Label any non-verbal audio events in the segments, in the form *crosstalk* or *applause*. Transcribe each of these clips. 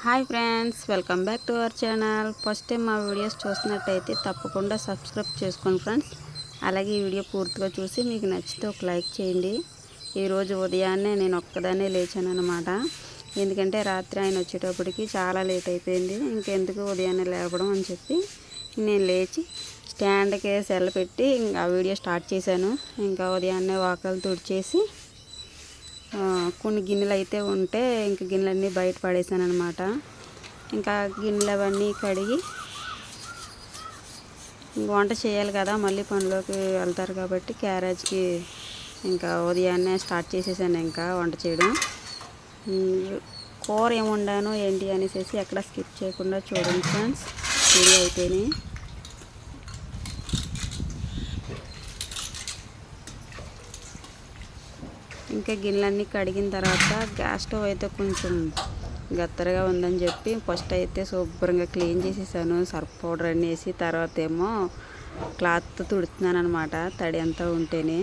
Hi friends welcome back to our channel. First time మా videos చూసినట్టయితే తప్పకుండా subscribe చేసుకోండి ఫ్రెండ్స్. అలాగే ఈ వీడియో పూర్తిగా చూసి మీకు నచ్చితే ఒక లైక్ చేయండి. ఈరోజు ఉదయాన్నే నేను ఒక్కదాన్నే లేచాను అనమాట ఎందుకంటే రాత్రి ఆయన వచ్చేటప్పటికి చాలా లేట్ అయిపోయింది. ఇంకెందుకు ఉదయాన్నే లేవడం అని చెప్పి నేను లేచి స్టాండ్కి సెల్ పెట్టి ఇంకా వీడియో స్టార్ట్ చేశాను. ఇంకా ఉదయాన్నే వాకలు తుడిచేసి కొన్ని గిన్నెలు అయితే ఉంటే ఇంక గిన్నెలన్నీ బయట పడేసాను అనమాట ఇంకా గిన్నెలు అవన్నీ కడిగి వంట చేయాలి కదా మళ్ళీ పనిలోకి వెళ్తారు కాబట్టి క్యారేజ్కి ఇంకా ఉదయాన్నే స్టార్ట్ చేసేసాను ఇంకా వంట చేయడం. కూర ఏమి వండాను ఏంటి అనేసి ఎక్కడ స్కిప్ చేయకుండా చూడండి ఫ్రెండ్స్. వీడియో అయిపోయినాయి. ఇంకా గిన్నెలన్నీ కడిగిన తర్వాత గ్యాస్ స్టవ్ అయితే కొంచెం గత్తరగా ఉందని చెప్పి ఫస్ట్ అయితే శుభ్రంగా క్లీన్ చేసేసాను. సర్ఫ్ పౌడర్ అనేసి తర్వాత ఏమో క్లాత్ తుడుతున్నాను అనమాట తడి అంతా ఉంటేనే.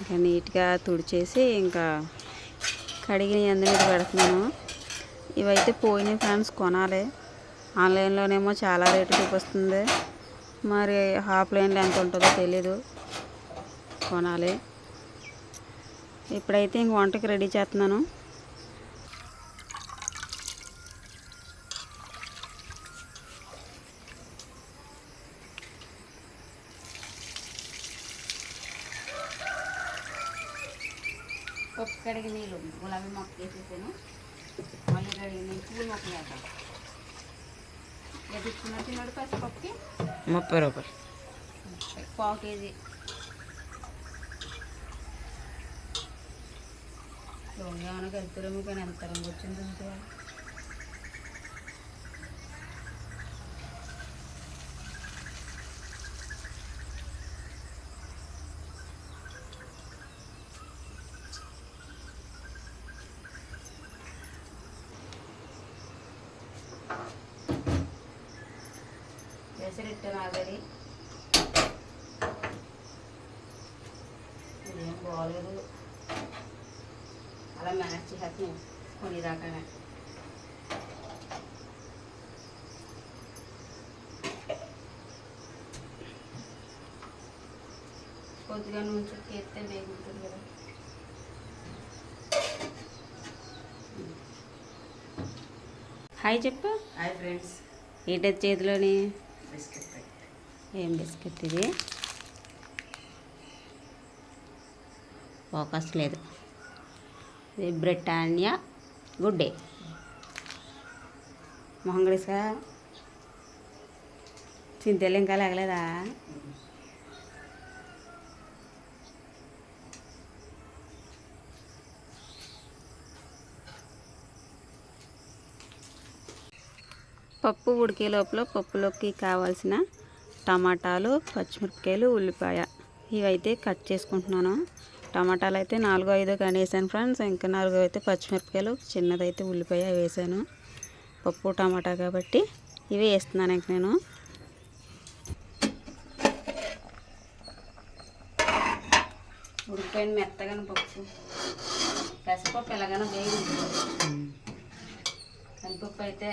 ఇంకా నీట్గా తుడిచేసి ఇంకా కడిగిన ఎందు మీద పెడుతున్నాను. ఇవైతే పోయినాయి ఫ్రెండ్స్ కొనాలి. ఆన్లైన్లోనేమో చాలా రేటు చూపిస్తుంది. మరి ఆఫ్లైన్లో ఎంత ఉంటుందో తెలీదు. కొనాలి. ఇప్పుడైతే ఇంక వంటకి రెడీ చేస్తున్నాను. పప్పు కడిగి నీళ్ళు గులాబీ మొక్క వేసేసాను. మళ్ళీ కడిగి నీళ్ళు పూల మొక్క వేద్దాం. ఎదుర్కొన్న తిన్నాడు పచ్చిపప్పుకి ముప్పై రూపాయలు. పావు కేజీ. ఏమైనా కలుపుతారేమో కానీ ఎంత రంగు వచ్చింది ఇంట్లో పెసరెట్టాను అలా మేనేజ్ చేసేస్తున్నాం కొనేదాకానే కొద్దిగా నుంచి తీస్తే వేగుంటుంది కదా హాయ్ చెప్పు. హాయ్ ఫ్రెండ్స్ ఏంటది చేతిలోని? బిస్కెట్ ఏం బిస్కెట్ ఇది? ఫోకస్ లేదు. ఇది బ్రిటానియా. Good day. మొహంగడిసా చింతలు ఇంకా లేగలేదా పప్పు ఉడికే లోపల పప్పులోకి కావాల్సిన టమాటాలు పచ్చిమిరపకాయలు ఉల్లిపాయ ఇవైతే కట్ చేసుకుంటున్నాను. టమాటాలు అయితే నాలుగో ఐదో కానీ ఫ్రెండ్స్. ఇంకా నాలుగో అయితే పచ్చిమిరపకాయలు చిన్నదైతే ఉల్లిపాయ వేసాను. పప్పు టమాటా కాబట్టి ఇవి వేస్తున్నాను ఇంక నేను. ఉడికిపోయిన మెత్తగానే పప్పు. పెసరపప్పు ఎలాగైనా వేగి కందిపప్పు అయితే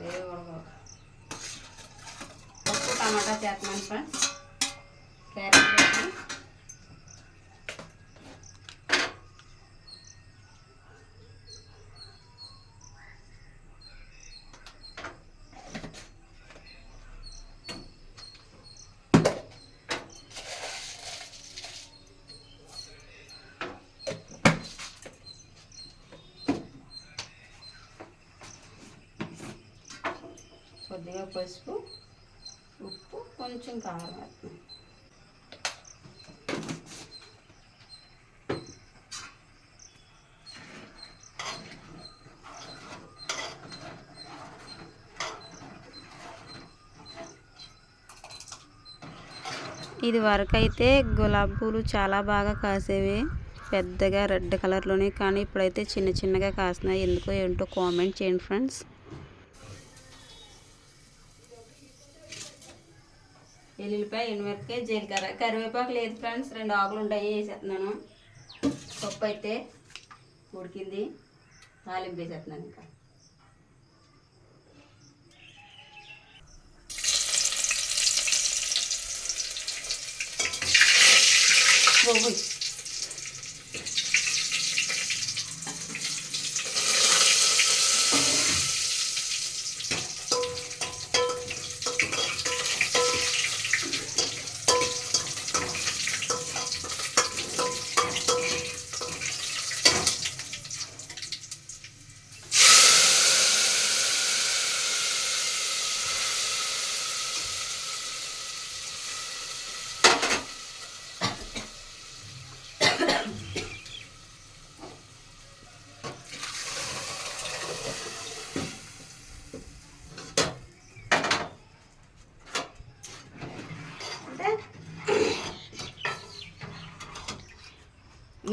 వేయకూడదు. పప్పు టమాటా చేస్తున్నాను ఫ్రెండ్స్. క్యారెట్ వేసాను కొద్దిగా పసుపు ఉప్పు కొంచెం కారం ఇది వరకు అయితే గులాబీ పూలు చాలా బాగా కాసేవి. పెద్దగా రెడ్ కలర్లోనే కానీ ఇప్పుడైతే చిన్న చిన్నగా కాసినాయి ఎందుకో ఏంటో కామెంట్ చేయండి ఫ్రెండ్స్. ఎల్లుల్లిపాయ ఎండుమిరపకాయ జీలకర్ర. కరివేపాకు లేదు ఫ్రెండ్స్ రెండు ఆకులు ఉంటాయి వేసేస్తున్నాను. పప్పు అయితే ఉడికింది. తాలింపు వేసేస్తున్నాను ఇంకా. పోయి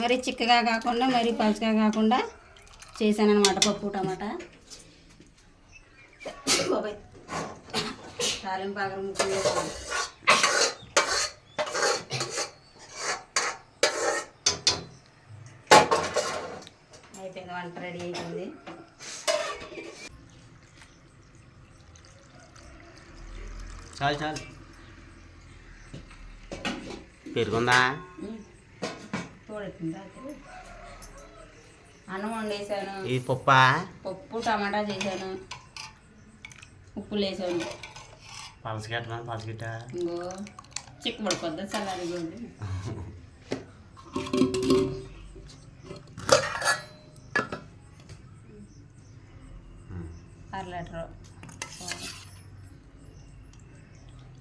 మరి చిక్కగా కాకుండా మరి పలుచగా కాకుండా చేశాను అనమాట పప్పు టమాటా. బాబాయ్. తాలింపు బాగా ముక్కలు అయిపోయింది వంట రెడీ అయిపోయింది. చాలు చాలు. పెరుగుందా? అన్నం వండేసాను. ఇది పప్పా? పప్పు టమాటా చేశాను. ఉప్పులు వేసాను. పలసగట్టమని పలసగిట్ట ఇంకో చిక్కబడి కొద్ది చల్లారి ఉంది అర లీటర్.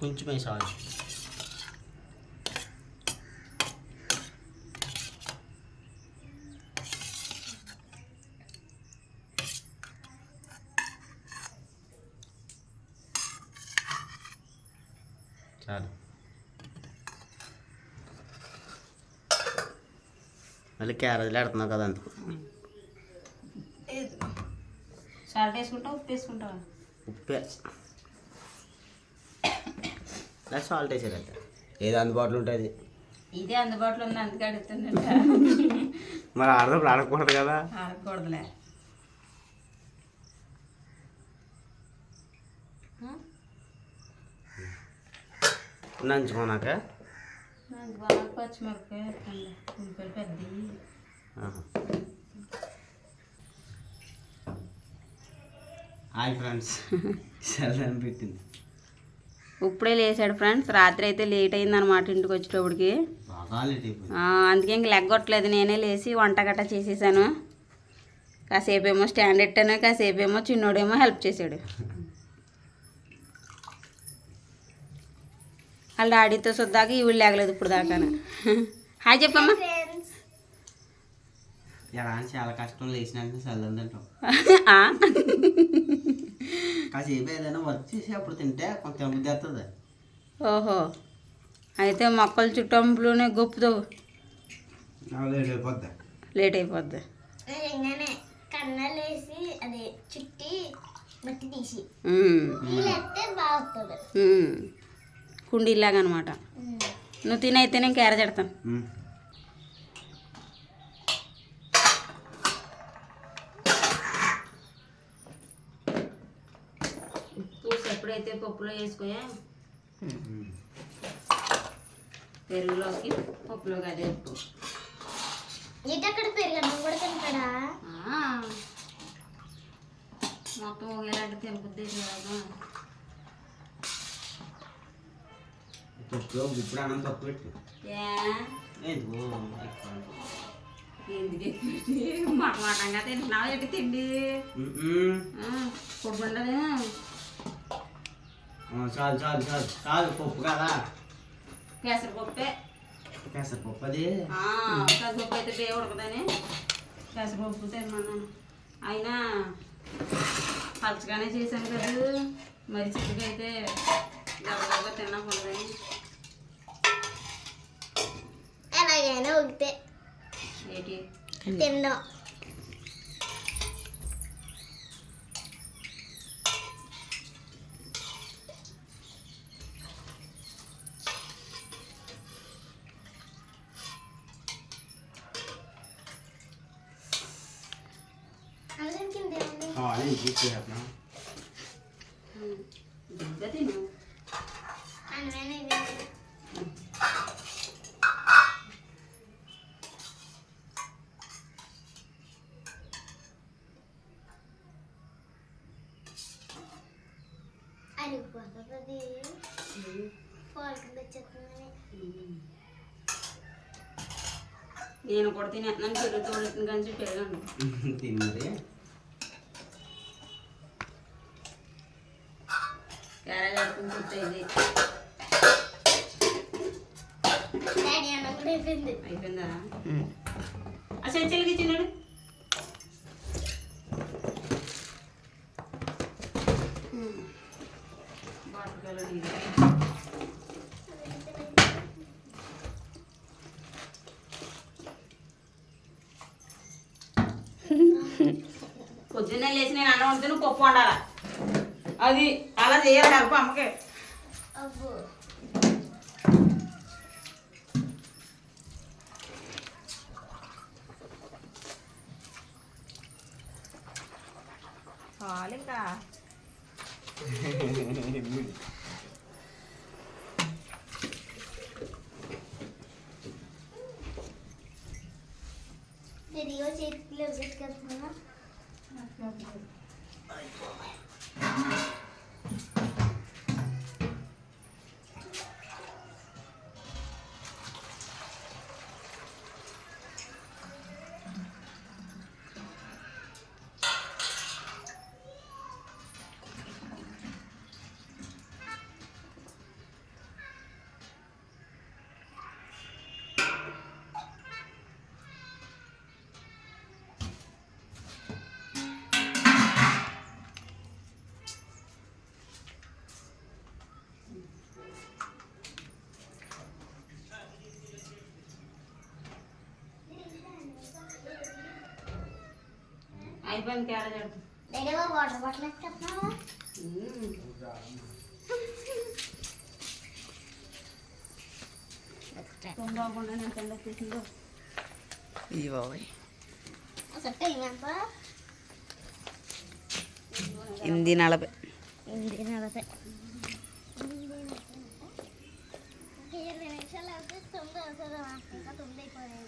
కొంచెం వేసాలి చాలు. మళ్ళీ క్యారేజ్లో ఆడుతున్నావు కదా అందుకు. సాల్ట్ వేసుకుంటావా ఉప్పు వేసుకుంటావా? ఉప్పే. లేదా సాల్ట్ వేసేదంట. ఏది అందుబాటులో ఉంటుంది? ఇదే అందుబాటులో ఉంది అందుకే అడుగుతుందంట మరి ఆడదప్పుడు ఆడకూడదు కదా. ఆడకూడదులే. Hi friends. పెట్టింది. ఇప్పుడే లేచాడు ఫ్రెండ్స్. రాత్రి అయితే లేట్ అయింది అనమాట ఇంటికి వచ్చేటప్పటికి. అందుకే ఇంక లెగ్గొట్టలేదు. నేనే లేచి వంట గట్ట చేసేసాను. కాసేపు ఏమో స్టాండ్ ఎట్టాను కాసేపు ఏమో చిన్నోడేమో హెల్ప్ చేశాడు. *laughs* వాళ్ళ డాడీతో సుద్దాక ఈవిడ లేగలేదు ఇప్పుడు దాకా హాయ్ చెప్పమ్మా. చాలా కష్టం లేచినాక *laughs* ఆ? కాసేపు ఏదైనా వర్క్ చేసి అప్పుడు తింటే వస్తుంది ఓహో. అయితే మొక్కలు చుట్టంపులోనే గొప్పతో లేట్ అయిపోద్ది. లేట్ అయిపోద్ది. నిజంగానే కన్నలేసి అదే చుట్టి మట్టి తీసి. కుండీలాగా అనమాట నువ్వు తినైతే నేను క్యారెట్ పెడతాను ఎప్పుడైతే పప్పులో వేసుకోయా. పెరుగులోకి పప్పులోకి అదే ఉప్పు. కూడా తింటాడా. మొత్తం ఒకేలాంటి తినబుద్ధి కదా. తక్కువ ఇప్పుడు అన్నం తక్కువ పెట్టు. ఎందుకు మాటంగా తింటున్నావు? ఎటు తిండి. పొడుగుండదే చాలు చాలు చాలు. చాలు పప్పు కదా? పెసరపప్పే. పెసరపప్పు అది పెసరపప్పు అయితే ఉడకదని. పెసరపప్పు తిన్నాను. అయినా పలచగానే చేశాను కదా. మరి చిక్కగా అయితే గబగబా తినకూడదని ఎలాగైనా ఉగితే ఏంటి తిందాం అందుకని కింద ఏముంది నేను తీసుకున్నా దిగ్గా తిను అందులోనే ఇది ఉంది. అరిగిపోతుంది నేను కూడా తినేస్తున్నాను పెరుగు తోడుతుంది కానీ పెరగను. తిన్నది. క్యారేజ్ ఆడుకుని పుట్టేది డాడీ అన్న కూడా అయిపోయింది. అయిపోయిందా? ఆ చెంచెలకి నీళ్ళు. పొద్దున్నే లేచి నేను అన్నం వండుతూ పప్పు వండాల? అది అలా చేయాలి హెల్ప్ అమ్మకే? చాలు ఇంకా చేతిలో పెట్టుకెళ్తున్నా అయిపోయింది క్యారేజ్ ఆడుతూ డాడీ వాటర్ బాటిల్ ఎత్తుకున్నావా బాగుండా నేను కింద తీసిందో ఇది బాబాయ్ అసలు టైం ఎంత ఎనిమిది నలభై ఎనిమిది నలభై ఇరవై నిమిషాలు అయితే తొమ్మిది అవుతుంది ఇంకా తొమ్మిది అయిపోయాయి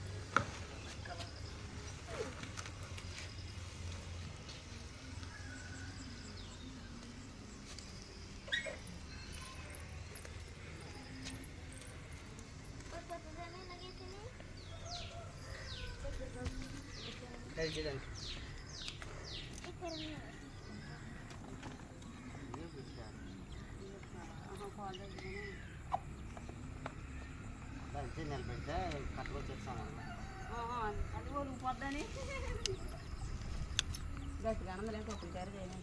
నిలబెడితే కట్టుకొచ్చేస్తాను అది కూడా పోద్దని గట్టిగా అన్నది లేకపోతే క్యారేజ్ అయినా